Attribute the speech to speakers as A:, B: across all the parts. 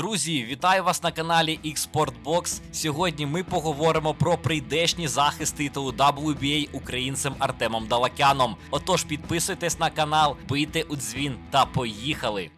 A: Друзі, вітаю вас на каналі Xportbox. Сьогодні ми поговоримо про прийдешній захист титулу WBA українцем Артемом Далакяном. Отож, підписуйтесь на канал, бийте у дзвін та поїхали.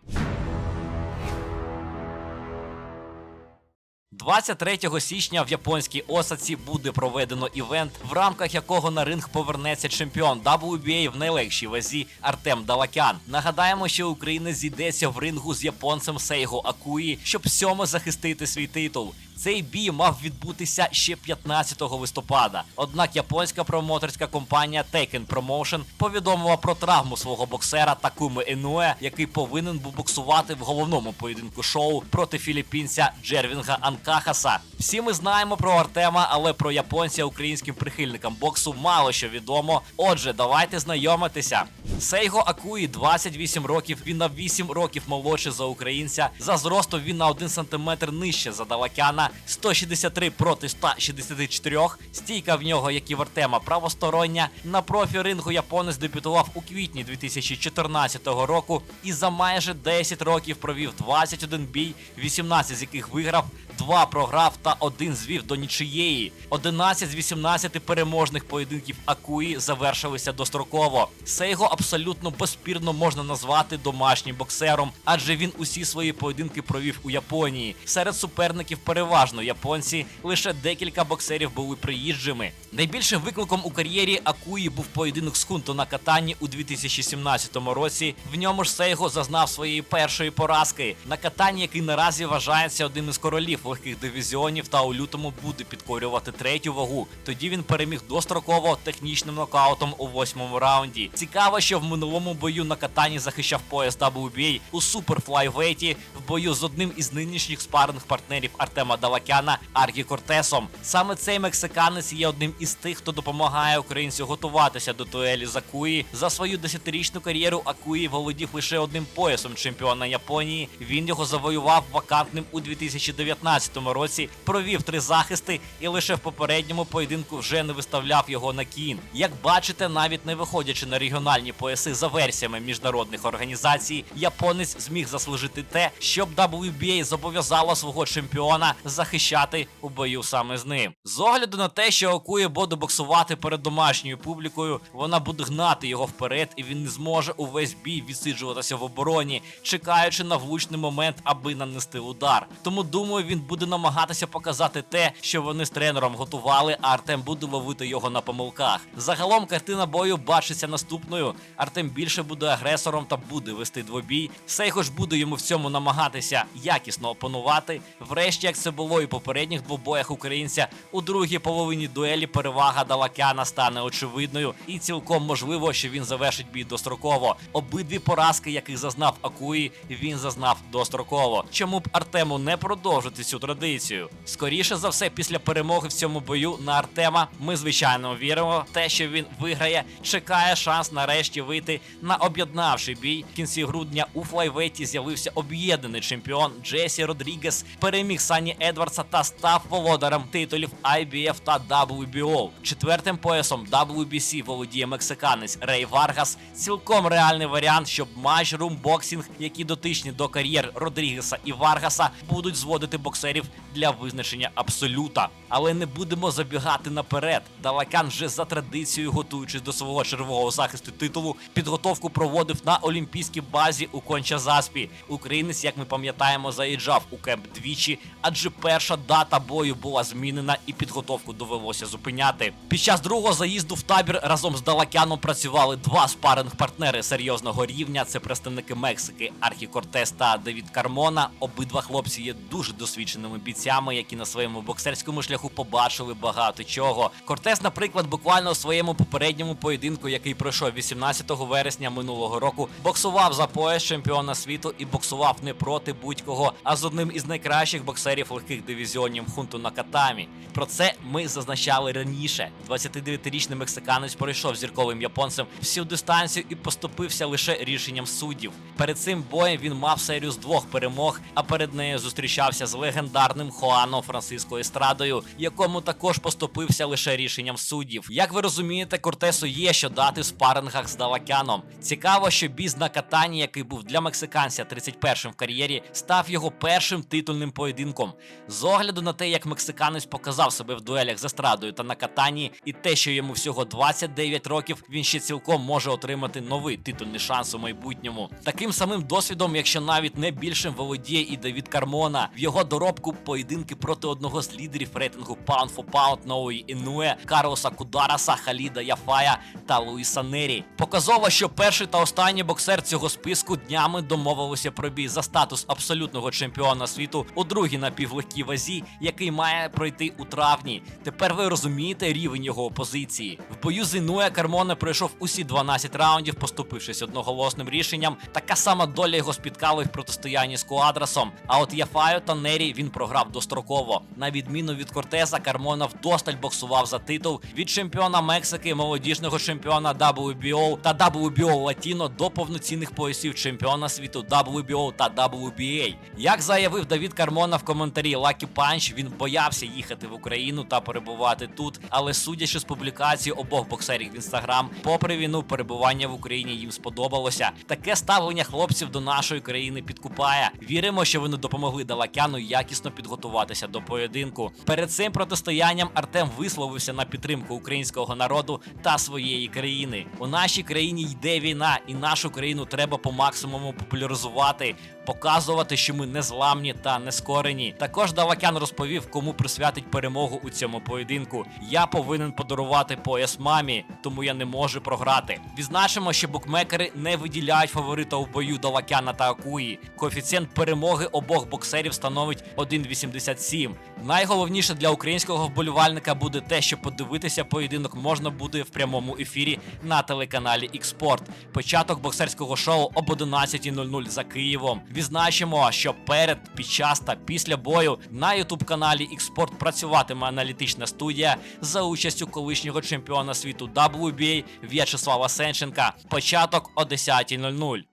A: 23 січня в японській Осаці буде проведено івент, в рамках якого на ринг повернеться чемпіон WBA в найлегшій вазі Артем Далакян. Нагадаємо, що Україна зійдеться в рингу з японцем Сейго Акуї, щоб сьомо захистити свій титул. Цей бій мав відбутися ще 15 листопада. Однак японська промоутерська компанія Taken Promotion повідомила про травму свого боксера Такуми Енуе, який повинен був боксувати в головному поєдинку шоу проти філіппінця Джервінга Анкахаса. Всі ми знаємо про Артема, але про японця українським прихильникам боксу мало що відомо. Отже, давайте знайомитися. Сейго Акуї 28 років. Він на 8 років молодший за українця. За зростом він на 1 см нижче за Далакяна. 163 проти 164. Стійка в нього, як і в Артема, правостороння. На профі рингу японець дебютував у квітні 2014 року і за майже 10 років провів 21 бій, 18 з яких виграв. Два програв та один звів до нічиєї. 11 з 18 переможних поєдинків Акуї завершилися достроково. Сейго абсолютно безспірно можна назвати домашнім боксером, адже він усі свої поєдинки провів у Японії. Серед суперників переважно японці, лише декілька боксерів були приїжджими. Найбільшим викликом у кар'єрі Акуї був поєдинок з Хунто на катанні у 2017 році. В ньому ж Сейго зазнав своєї першої поразки на катанні, який наразі вважається одним із королів легких дивізіонів та у лютому буде підкорювати третю вагу. Тоді він переміг достроково технічним нокаутом у восьмому раунді. Цікаво, що в минулому бою на катанні захищав пояс WBA у суперфлайвейті в бою з одним із нинішніх спарних партнерів Артема Далакяна Аргі Кортесом. Саме цей мексиканець є одним із тих, хто допомагає українцю готуватися до дуелі з Акуї. За свою десятирічну кар'єру Акуї володів лише одним поясом чемпіона Японії. Він його завоював вакантним у 2019 році, провів три захисти і лише в попередньому поєдинку вже не виставляв його на кін. Як бачите, навіть не виходячи на регіональні пояси за версіями міжнародних організацій, японець зміг заслужити те, щоб WBA зобов'язало свого чемпіона захищати у бою саме з ним. З огляду на те, що Окує буде боксувати перед домашньою публікою, вона буде гнати його вперед, і він не зможе увесь бій відсиджуватися в обороні, чекаючи на влучний момент, аби нанести удар. Тому думаю, він буде намагатися показати те, що вони з тренером готували, а Артем буде ловити його на помилках. Загалом картина бою бачиться наступною. Артем більше буде агресором та буде вести двобій. Сейго ж буде йому в цьому намагатися якісно опанувати. Врешті, як це було і в попередніх двобоях українця, у другій половині дуелі перевага Далакяна стане очевидною, і цілком можливо, що він завершить бій достроково. Обидві поразки, яких зазнав Акуї, він зазнав достроково. Чому б Артему не продовжити цю традицію? Скоріше за все, після перемоги в цьому бою на Артема ми звичайно віримо. в Те, що він виграє, чекає шанс нарешті вийти на об'єднавший бій. В кінці грудня у флайвейті з'явився об'єднаний чемпіон Джесі Родрігес, переміг Сані Едвардса та став володарем титулів IBF та WBO. Четвертим поясом WBC володіє мексиканець Рей Варгас. Цілком реальний варіант, щоб матч румбоксінг, які дотичні до кар'єр Родрігеса і Варгаса, будуть зводити боксерів для визначення абсолюта. Але не будемо забігати наперед. Далакан вже за традицією, готуючись до свого червового захисту титулу, підготовку проводив на олімпійській базі у Конча-Заспі. Українець, як ми пам'ятаємо, заїжджав у кемп двічі, адже перша дата бою була змінена і підготовку довелося зупиняти. Під час другого заїзду в табір разом з Далакяном працювали два спаринг партнери серйозного рівня. Це представники Мексики Архі Кортес та Девід Кармона. Обидва хлопці є дуже досвідченими бійцями, які на своєму боксерському шляху побачили багато чого. Кортес, наприклад, буквально у своєму попередньому поєдинку, який пройшов 18 вересня минулого року, боксував за пояс чемпіона світу і боксував не проти будь-кого, а з одним із найкращих боксерів легких дивізіонів Хунту на катамі. Про це ми зазначали раніше. 29-річний мексиканець пройшов зірковим японцем всю дистанцію і поступився лише рішенням суддів. Перед цим боєм він мав серію з двох перемог, а перед нею зустрічався з легендарним легендарним Хуаном Франциско Естрадою, якому також поступився лише рішенням суддів. Як ви розумієте, Кортесу є що дати в спарингах з Далакяном. Цікаво, що біз на катанні, який був для мексиканця 31-м в кар'єрі, став його першим титульним поєдинком. З огляду на те, як мексиканець показав себе в дуелях з Естрадою та на катанні, і те, що йому всього 29 років, він ще цілком може отримати новий титульний шанс у майбутньому. Таким самим досвідом, якщо навіть не більшим володіє і Давід Кармона, в його доробку поєдинки проти одного з лідерів рейтингу Pound for Pound Нової Інуе, Карлоса Кудараса, Халіда Яфая та Луїса Нері. Показово, що перший та останній боксер цього списку днями домовилися про бій за статус абсолютного чемпіона світу у другій напівлегкій вазі, який має пройти у травні. Тепер ви розумієте рівень його опозиції. В бою з Інуе Кармоне пройшов усі 12 раундів, поступившись одноголосним рішенням. Така сама доля його спіткала в протистоянні з Куадрасом. А от Яфаю та Нері він програв достроково. На відміну від Кортеза, Кармона вдосталь боксував за титул від чемпіона Мексики, молодіжного чемпіона WBO та WBO Латіно до повноцінних поясів чемпіона світу WBO та WBA. Як заявив Давід Кармона в коментарі Lucky Punch, він боявся їхати в Україну та перебувати тут. Але судячи з публікації обох боксерів в інстаграм, попри війну, перебування в Україні їм сподобалося. Таке ставлення хлопців до нашої країни підкупає. Віримо, що вони допомогли Далакяну якісно підготуватися до поєдинку. Перед цим протистоянням Артем висловився на підтримку українського народу та своєї країни. У нашій країні йде війна, і нашу країну треба по максимуму популяризувати, показувати, що ми незламні та нескорені. Також Далакян розповів, кому присвятить перемогу у цьому поєдинку. Я повинен подарувати пояс мамі, тому я не можу програти. Відзначимо, що букмекери не виділяють фаворита у бою Далакяна та Акуї. Коефіцієнт перемоги обох боксерів становить 1,87. Найголовніше для українського вболівальника буде те, що подивитися поєдинок можна буде в прямому ефірі на телеканалі Xport. Початок боксерського шоу об 11.00 за Києвом. Відзначимо, що перед, під час та після бою на ютуб каналі Xport працюватиме аналітична студія за участю колишнього чемпіона світу WBA В'ячеслава Сенченка. Початок о 10.00.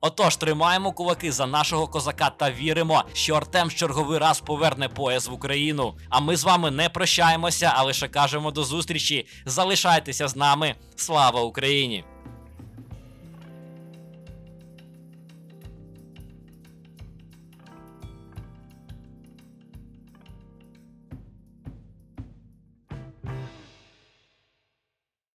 A: Отож, тримаємо кулаки за нашого козака та віримо, що Артем в черговий раз поверне пояс в Україну. А ми з вами не прощаємося, а лише кажемо до зустрічі. Залишайтеся з нами. Слава Україні!